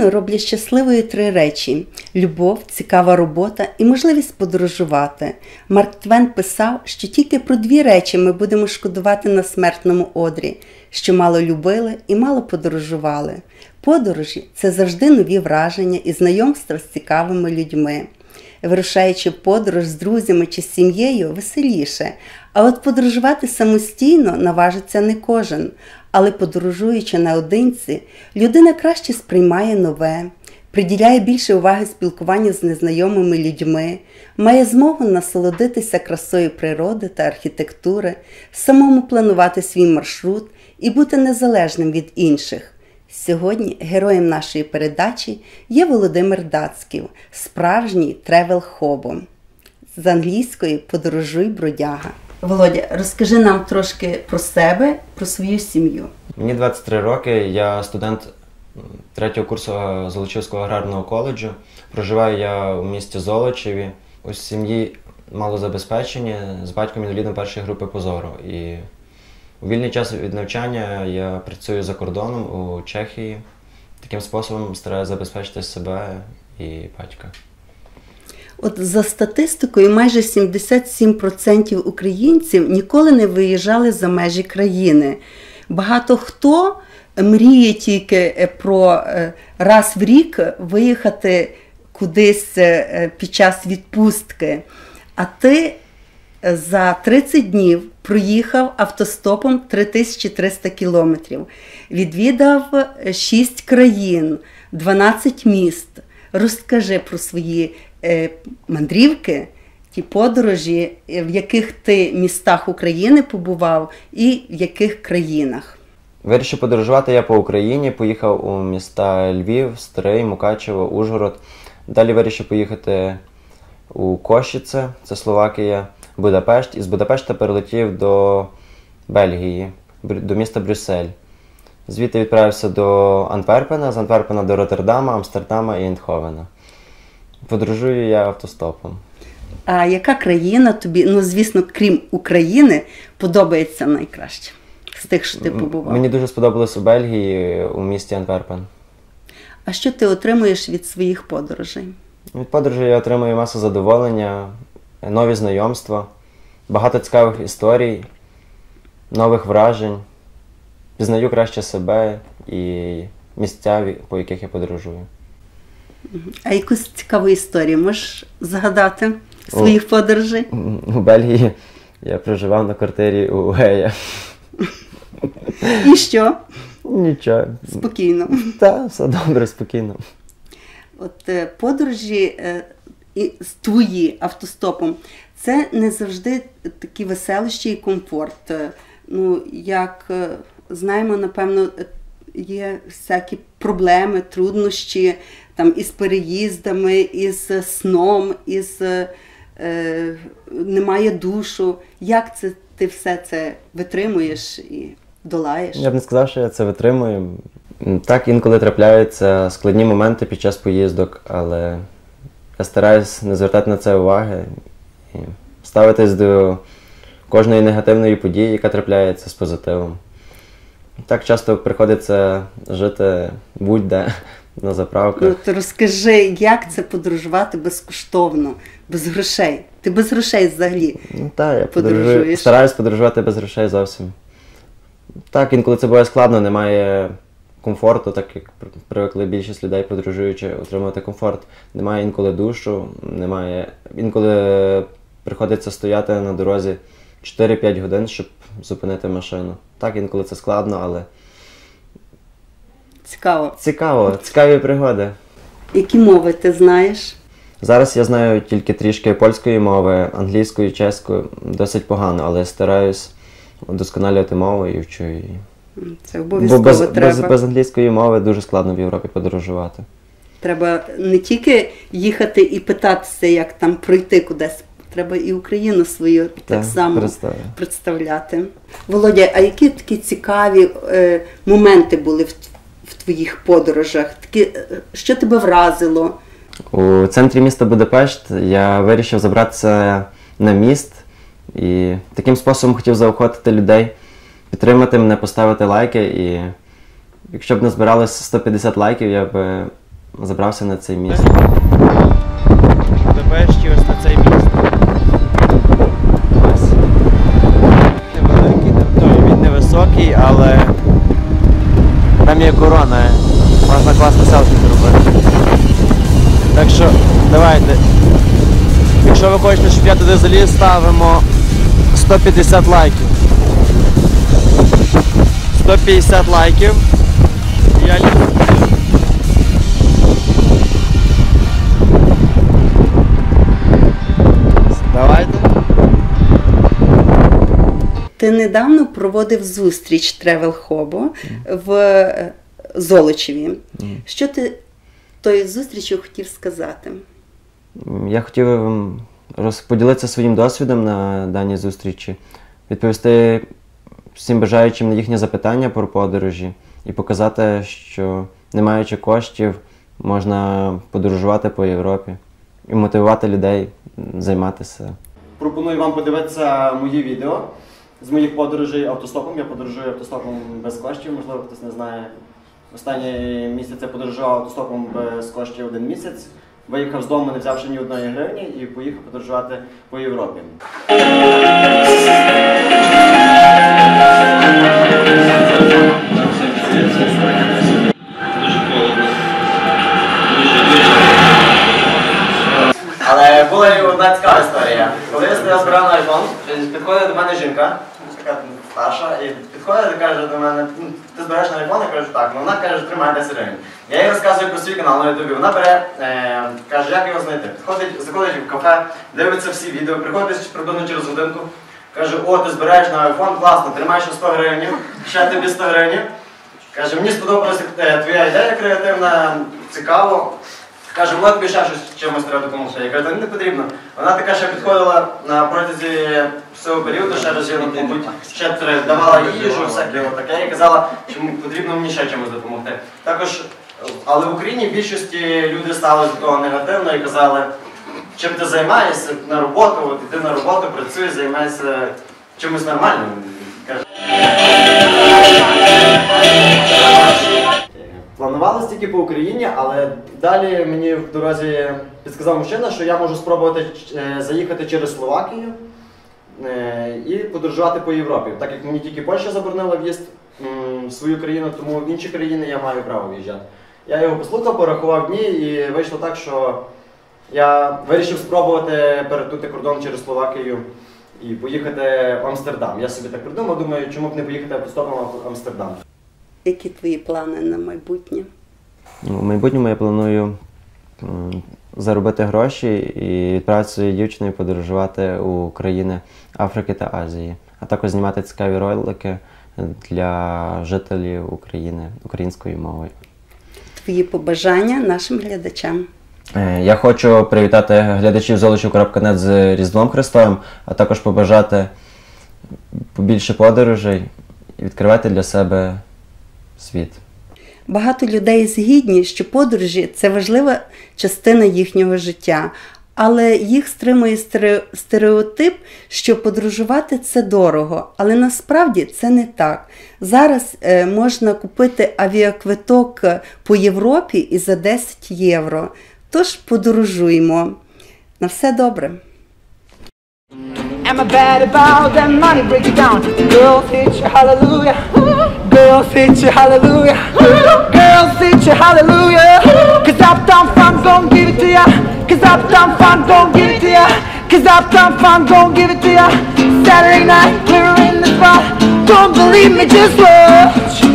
людину роблять щасливою три речі: любов, цікава робота і можливість подорожувати. Марк Твен писав, що тільки про дві речі ми будемо шкодувати на смертному одрі, що мало любили і мало подорожували. Подорожі це завжди нові враження і знайомства з цікавими людьми. Вирушаючи подорож з друзями чи з сім'єю, веселіше. А от подорожувати самостійно наважиться не кожен. Але подорожуючи наодинці, людина краще сприймає нове, приділяє більше уваги спілкуванню з незнайомими людьми, має змогу насолодитися красою природи та архітектури, самому планувати свій маршрут і бути незалежним від інших. Сьогодні героєм нашої передачі є Володимир Дацьків, справжній тревел-хобом. З англійської подорожуй бродяга. Володя, розкажи нам трошки про себе, про свою сім'ю. Мені 23 роки, я студент третього курсу Золочівського аграрного коледжу. Проживаю я у місті Золочеві. У сім'ї малозабезпечені, з батьком інвалідом першої групи позору. І у вільний час від навчання я працюю за кордоном у Чехії. Таким способом стараюся забезпечити себе і батька. От за статистикою, майже 77% українців ніколи не виїжджали за межі країни. Багато хто мріє тільки про раз в рік виїхати кудись під час відпустки. А ти за 30 днів проїхав автостопом 3300 кілометрів, відвідав 6 країн, 12 міст. Розкажи про свої мандрівки, ті подорожі, в яких ти містах України побував і в яких країнах. Вирішив подорожувати я по Україні, поїхав у міста Львів, Старий, Мукачево, Ужгород. Далі вирішив поїхати у Кошіце, це Словакія, Будапешт. І з Будапешта перелетів до Бельгії, до міста Брюссель. Звідти відправився до Антверпена, з Антверпена до Роттердама, Амстердама і Індховена. Подорожую я автостопом. А яка країна тобі, ну звісно, крім України, подобається найкраще з тих, що ти побував? Мені дуже сподобалось у Бельгії у місті Антверпен. А що ти отримуєш від своїх подорожей? Від подорожей я отримую масу задоволення, нові знайомства, багато цікавих історій, нових вражень. Пізнаю краще себе і місця, по яких я подорожую. А якусь цікаву історію можеш згадати своїх подорожей? У Бельгії я проживав на квартирі у Гея. І що? Нічого. Спокійно. Так, все добре, спокійно. От подорожі твої автостопом, це не завжди такі веселощі і комфорт. Ну, як знаємо, напевно, є всякі проблеми, труднощі там із переїздами, із сном, із е, немає душу. Як це ти все це витримуєш і долаєш? Я б не сказав, що я це витримую. Так, інколи трапляються складні моменти під час поїздок, але я стараюсь не звертати на це уваги і ставитись до кожної негативної події, яка трапляється з позитивом. Так часто приходиться жити будь-де на заправках. Ну, то розкажи, як це подорожувати безкоштовно, без грошей. Ти без грошей взагалі. Ну так, я подорожую, стараюсь подорожувати без грошей зовсім. Так, інколи це буває складно, немає комфорту, так як привикли більшість людей, подорожуючи, отримувати комфорт. Немає інколи душу, немає. Інколи приходиться стояти на дорозі 4-5 годин, щоб зупинити машину. Так, інколи це складно, але. Цікаво. Цікаво, цікаві пригоди. Які мови ти знаєш? Зараз я знаю тільки трішки польської мови, англійської, чеської, досить погано, але стараюсь удосконалювати мову і вчу її. Це обов'язково без, треба. Без, без англійської мови дуже складно в Європі подорожувати. Треба не тільки їхати і питатися, як там пройти кудись. Треба і Україну свою так, так само представляю. представляти. Володя, а які такі цікаві е, моменти були в, в твоїх подорожах? Такі, е, що тебе вразило? У центрі міста Будапешт я вирішив забратися на міст і таким способом хотів заохотити людей, підтримати мене, поставити лайки. І якщо б не збиралося 150 лайків, я б забрався на цей міст. Будапешті ось на цей міст. Ось. Невеликий, не- ну, він невисокий, але там є корона. Можна класно селфі зробити. Так що давайте. Якщо ви хочете, щоб я туди заліз, ставимо 150 лайків. 150 лайків. Я. Давайте. Ти недавно проводив зустріч Тревел Хобо в е, Золочеві. Що ти тою зустрічю хотів сказати? Я хотів ем, розподілитися своїм досвідом на даній зустрічі, відповісти всім бажаючим на їхні запитання про подорожі і показати, що не маючи коштів, можна подорожувати по Європі і мотивувати людей займатися. Пропоную вам подивитися мої відео з моїх подорожей автостопом. Я подорожую автостопом без коштів, можливо, хтось не знає. Останній місяць я подорожував автостопом без коштів один місяць. Виїхав з дому, не взявши ні одної гривні, і поїхав подорожувати по Європі. Кажу, так. Ну вона каже, тримай 10 гривень. Я їй розказую про свій канал на Ютубі. Вона бере, е, каже, як його знайти. Підходить, заходить в кафе, дивиться всі відео, приходить приблизно через годинку. Каже, о, ти збираєш на iPhone, класно, тримай ще 100 гривень, ще тобі 100 гривень. Каже, мені сподобалася е, твоя ідея креативна, цікаво. Каже, от тобі щось чимось треба допомогти. Я кажу, не потрібно. Вона така ще підходила на протязі всього періоду, ще разів, мабуть, ще давала їжу, всяке таке, і казала, що потрібно мені ще чимось допомогти. Також, але в Україні більшості люди стали до того негативно і казали, чим ти займаєшся на роботу, от іди на роботу, працюй, займайся чимось нормальним. Каже, Планувалось тільки по Україні, але далі мені в дорозі підказав мужчина, що я можу спробувати е, заїхати через Словакію е, і подорожувати по Європі. Так як мені тільки Польща заборонила в'їзд в свою країну, тому в інші країни я маю право в'їжджати. Я його послухав, порахував дні і вийшло так, що я вирішив спробувати перетнути кордон через Словакію і поїхати в Амстердам. Я собі так придумав, думаю, чому б не поїхати автостопом в Амстердам. Які твої плани на майбутнє? Ну, У майбутньому я планую заробити гроші і відправити своєю дівчиною подорожувати у країни Африки та Азії, а також знімати цікаві ролики для жителів України українською мовою. Твої побажання нашим глядачам. Е, Я хочу привітати глядачів золочів.нет з Різдвом Христовим, а також побажати побільше подорожей і відкривати для себе світ. Багато людей згідні, що подорожі це важлива частина їхнього життя, але їх стримує стереотип, що подорожувати це дорого. Але насправді це не так. Зараз е, можна купити авіаквиток е, по Європі і за 10 євро. Тож подорожуємо. На все добре. Am I bad about that money? Break it down. Girls hit you, hallelujah. Girls hit you, hallelujah. Girls hit you, hallelujah. Cause Uptown Fun gon' give it to ya. Cause Uptown Fun gon' give it to ya. Cause Uptown Fun gon' give it to ya. Saturday night, in the spot. Don't believe me, just watch.